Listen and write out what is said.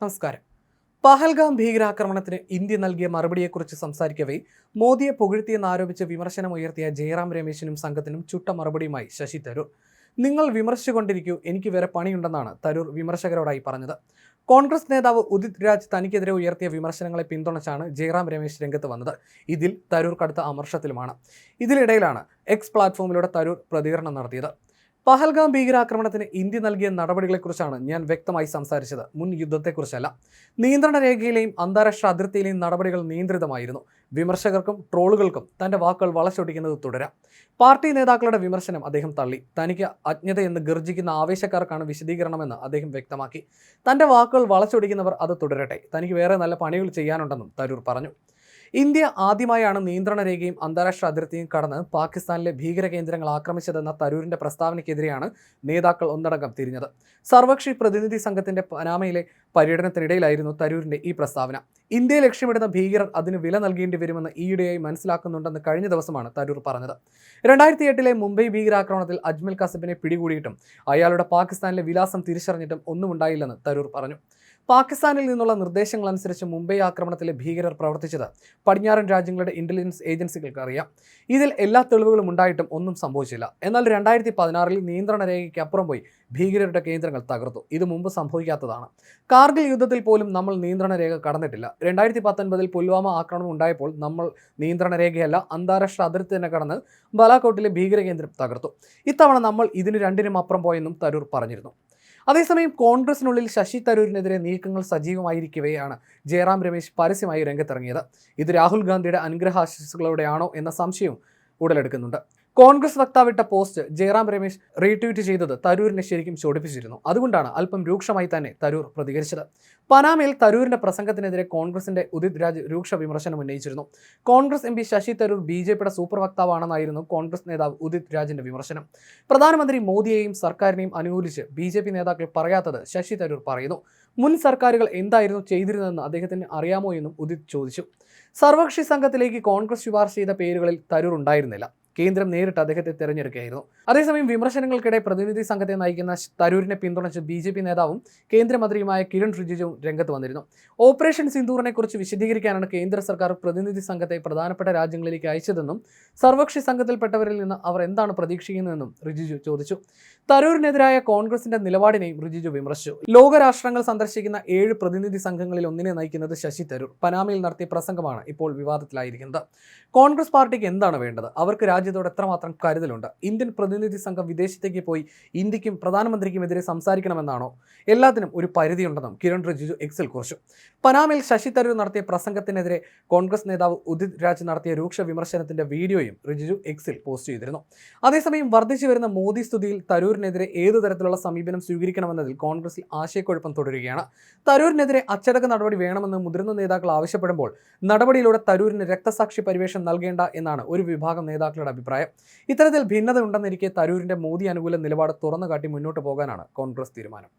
നമസ്കാരം. പഹൽഗാം ഭീകരാക്രമണത്തിന് ഇന്ത്യ നൽകിയ മറുപടിയെക്കുറിച്ച് സംസാരിക്കവേ മോദിയെ പുകഴ്ത്തിയെന്നാരോപിച്ച് വിമർശനം ഉയർത്തിയ ജയറാം രമേശിനും സംഘത്തിനും ചുട്ട മറുപടിയുമായി ശശി തരൂർ. നിങ്ങൾ വിമർശിച്ചുകൊണ്ടിരിക്കൂ എനിക്ക് വേറെ പണിയുണ്ടെന്നാണ് തരൂർ വിമർശകരോടായി പറഞ്ഞത്. കോൺഗ്രസ് നേതാവ് ഉദിത് രാജ് തനിക്കെതിരെ ഉയർത്തിയ വിമർശനങ്ങളെ പിന്തുണച്ചാണ് ജയറാം രമേശ് രംഗത്ത് വന്നത്. ഇതിൽ തരൂർ കടുത്ത അമർഷത്തിലുമാണ്. ഇതിനിടയിലാണ് എക്സ് പ്ലാറ്റ്ഫോമിലൂടെ തരൂർ പ്രതികരണം നടത്തിയത്. പഹൽഗാം ഭീകരാക്രമണത്തിന് ഇന്ത്യ നൽകിയ നടപടികളെക്കുറിച്ചാണ് ഞാൻ വ്യക്തമായി സംസാരിച്ചത്. മുൻ യുദ്ധത്തെക്കുറിച്ചല്ല. നിയന്ത്രണ രേഖയിലെയും അന്താരാഷ്ട്ര അതിർത്തിയിലെയും നടപടികൾ നിയന്ത്രിതമായിരുന്നു. വിമർശകർക്കും ട്രോളുകൾക്കും തന്റെ വാക്കുകൾ വളച്ചൊടിക്കുന്നത് തുടരാം. പാർട്ടി നേതാക്കളുടെ വിമർശനം അദ്ദേഹം തള്ളി. തനിക്ക് അജ്ഞതയെന്ന് ഗർജിക്കുന്ന ആവേശക്കാർക്കാണ് വിശദീകരണമെന്ന് അദ്ദേഹം വ്യക്തമാക്കി. തന്റെ വാക്കുകൾ വളച്ചൊടിക്കുന്നവർ അത് തുടരട്ടെ. തനിക്ക് വേറെ നല്ല പണികൾ ചെയ്യാനുണ്ടെന്നും തരൂർ പറഞ്ഞു. ഇന്ത്യ ആദ്യമായാണ് നിയന്ത്രണ രേഖയും അന്താരാഷ്ട്ര അതിർത്തിയും കടന്ന് പാകിസ്ഥാനിലെ ഭീകര കേന്ദ്രങ്ങൾ ആക്രമിച്ചതെന്ന തരൂരിന്റെ പ്രസ്താവനയ്ക്കെതിരെയാണ് നേതാക്കൾ ഒന്നടങ്കം തിരിഞ്ഞത്. സർവകക്ഷി പ്രതിനിധി സംഘത്തിന്റെ പനാമയിലെ പര്യടനത്തിനിടയിലായിരുന്നു തരൂരിന്റെ ഈ പ്രസ്താവന. ഇന്ത്യയെ ലക്ഷ്യമിടുന്ന ഭീകരർ അതിന് വില നൽകേണ്ടി വരുമെന്ന് ഈയിടെയായി മനസ്സിലാക്കുന്നുണ്ടെന്ന് കഴിഞ്ഞ ദിവസമാണ് തരൂർ പറഞ്ഞത്. രണ്ടായിരത്തി എട്ടിലെ മുംബൈ ഭീകരാക്രമണത്തിൽ അജ്മൽ കസബിനെ പിടികൂടിയിട്ടും അയാളുടെ പാകിസ്ഥാനിലെ വിലാസം തിരിച്ചറിഞ്ഞിട്ടും ഒന്നും ഉണ്ടായില്ലെന്ന് തരൂർ പറഞ്ഞു. പാകിസ്ഥാനിൽ നിന്നുള്ള നിർദ്ദേശങ്ങൾ അനുസരിച്ച് മുംബൈ ആക്രമണത്തിലെ ഭീകരർ പ്രവർത്തിച്ചത് പടിഞ്ഞാറൻ രാജ്യങ്ങളുടെ ഇന്റലിജൻസ് ഏജൻസികൾക്ക് അറിയാം. ഇതിൽ എല്ലാ തെളിവുകളും ഉണ്ടായിട്ടും ഒന്നും സംഭവിച്ചില്ല. എന്നാൽ രണ്ടായിരത്തി പതിനാറിൽ നിയന്ത്രണ രേഖയ്ക്ക് അപ്പുറം പോയി ഭീകരരുടെ കേന്ദ്രങ്ങൾ തകർത്തു. ഇത് മുമ്പ് സംഭവിക്കാത്തതാണ്. കാർഗിൽ യുദ്ധത്തിൽ പോലും നമ്മൾ നിയന്ത്രണ രേഖ കടന്നിട്ടില്ല. രണ്ടായിരത്തി പത്തൊൻപതിൽ പുൽവാമ ആക്രമണം ഉണ്ടായപ്പോൾ നമ്മൾ നിയന്ത്രണ രേഖയല്ല അന്താരാഷ്ട്ര അതിർത്തി തന്നെ കടന്ന് ബാലാക്കോട്ടിലെ ഭീകര കേന്ദ്രം തകർത്തു. ഇത്തവണ നമ്മൾ ഇതിന് രണ്ടിനും അപ്പുറം പോയെന്നും തരൂർ പറഞ്ഞിരുന്നു. അതേസമയം കോൺഗ്രസിനുള്ളിൽ ശശി തരൂരിനെതിരെ നീക്കങ്ങൾ സജീവമായിരിക്കവെയാണ് ജയറാം രമേശ് പരസ്യമായി രംഗത്തിറങ്ങിയത്. ഇത് രാഹുൽ ഗാന്ധിയുടെ അനുഗ്രഹാശിസുകളോടെയാണോ എന്ന സംശയവും ഉടലെടുക്കുന്നുണ്ട്. കോൺഗ്രസ് വക്താവിട്ട പോസ്റ്റ് ജയറാം രമേശ് റീട്വീറ്റ് ചെയ്തത് തരൂരിനെ ശരിക്കും ചോടിപ്പിച്ചിരുന്നു. അതുകൊണ്ടാണ് അല്പം രൂക്ഷമായി തന്നെ തരൂർ പ്രതികരിച്ചത്. പനാമയിൽ തരൂരിന്റെ പ്രസംഗത്തിനെതിരെ കോൺഗ്രസിന്റെ ഉദിത് രാജ് രൂക്ഷ വിമർശനം ഉന്നയിച്ചിരുന്നു. Congress M P Shashi Tharoor B J പിയുടെ സൂപ്പർ വക്താവാണെന്നായിരുന്നു കോൺഗ്രസ് നേതാവ് ഉദിത് രാജിന്റെ വിമർശനം. പ്രധാനമന്ത്രി മോദിയെയും സർക്കാരിനെയും അനുകൂലിച്ച് ബി ജെ പി നേതാക്കൾ പറയാത്തത് ശശി തരൂർ പറയുന്നു. മുൻ സർക്കാരുകൾ എന്തായിരുന്നു ചെയ്തിരുന്നതെന്ന് അദ്ദേഹത്തിന് അറിയാമോ എന്നും ഉദിത് ചോദിച്ചു. സർവകക്ഷി സംഘത്തിലേക്ക് കോൺഗ്രസ് ശുപാർശ ചെയ്ത പേരുകളിൽ തരൂർ ഉണ്ടായിരുന്നില്ല. കേന്ദ്രം നേരിട്ട് അദ്ദേഹത്തെ തെരഞ്ഞെടുക്കുകയായിരുന്നു. അതേസമയം വിമർശനങ്ങൾക്കിടെ പ്രതിനിധി സംഘത്തെ നയിക്കുന്ന തരൂരിനെ പിന്തുണച്ച് ബി ജെ പി നേതാവും കേന്ദ്രമന്ത്രിയുമായ കിരൺ റിജിജുവും രംഗത്ത് വന്നിരുന്നു. ഓപ്പറേഷൻ സിന്ദൂറിനെ കുറിച്ച് വിശദീകരിക്കാനാണ് കേന്ദ്ര സർക്കാർ പ്രതിനിധി സംഘത്തെ പ്രധാനപ്പെട്ട രാജ്യങ്ങളിലേക്ക് അയച്ചതെന്നും സർവകക്ഷി സംഘത്തിൽപ്പെട്ടവരിൽ നിന്ന് അവർ എന്താണ് പ്രതീക്ഷിക്കുന്നതെന്നും റിജിജു ചോദിച്ചു. തരൂരിനെതിരായ കോൺഗ്രസിന്റെ നിലപാടിനെയും റിജിജു വിമർശിച്ചു. ലോകരാഷ്ട്രങ്ങൾ സന്ദർശിക്കുന്ന ഏഴ് പ്രതിനിധി സംഘങ്ങളിൽ ഒന്നിനെ നയിക്കുന്നത് ശശി തരൂർ. പനാമയിൽ നടത്തിയ പ്രസംഗമാണ് ഇപ്പോൾ വിവാദത്തിലായിരിക്കുന്നത്. കോൺഗ്രസ് പാർട്ടിക്ക് എന്താണ് വേണ്ടത്? അവർക്ക് രാജ്യത്തോട് എത്രമാത്രം കരുതലുണ്ട്? ഇന്ത്യൻ പ്രതിനിധി സംഘം വിദേശത്തേക്ക് പോയി ഇന്ത്യക്കും പ്രധാനമന്ത്രിക്കുമെതിരെ സംസാരിക്കണമെന്നാണോ? എല്ലാത്തിനും ഒരു പരിധിയുണ്ടെന്നും കിരൺ റിജിജു എക്സിൽ കുറിച്ചു. പനാമയിൽ ശശി തരൂർ നടത്തിയ പ്രസംഗത്തിനെതിരെ കോൺഗ്രസ് നേതാവ് ഉദിത് രാജ് നടത്തിയ രൂക്ഷ വിമർശനത്തിന്റെ വീഡിയോയും റിജിജു എക്സിൽ പോസ്റ്റ് ചെയ്തിരുന്നു. അതേസമയം വർദ്ധിച്ചു വരുന്ന മോദി സ്തുതിയിൽ തരൂരിനെതിരെ ഏതു തരത്തിലുള്ള സമീപനം സ്വീകരിക്കണമെന്നതിൽ കോൺഗ്രസിൽ ആശയക്കുഴപ്പം തുടരുകയാണ്. തരൂരിനെതിരെ അച്ചടക്ക നടപടി വേണമെന്ന് മുതിർന്ന നേതാക്കൾ ആവശ്യപ്പെടുമ്പോൾ നടപടിയിലൂടെ തരൂരിന് രക്തസാക്ഷി പരിവേഷം നൽകേണ്ട എന്നാണ് ഒരു വിഭാഗം നേതാക്കളുടെ അഭിപ്രായം. ഇത്തരത്തിൽ ഭിന്നത ഉണ്ടെന്നിരിക്കെ തരൂരിന്റെ മോദി അനുകൂല നിലപാട് തുറന്നു കാട്ടി മുന്നോട്ട് പോകാനാണ് കോൺഗ്രസ് തീരുമാനം.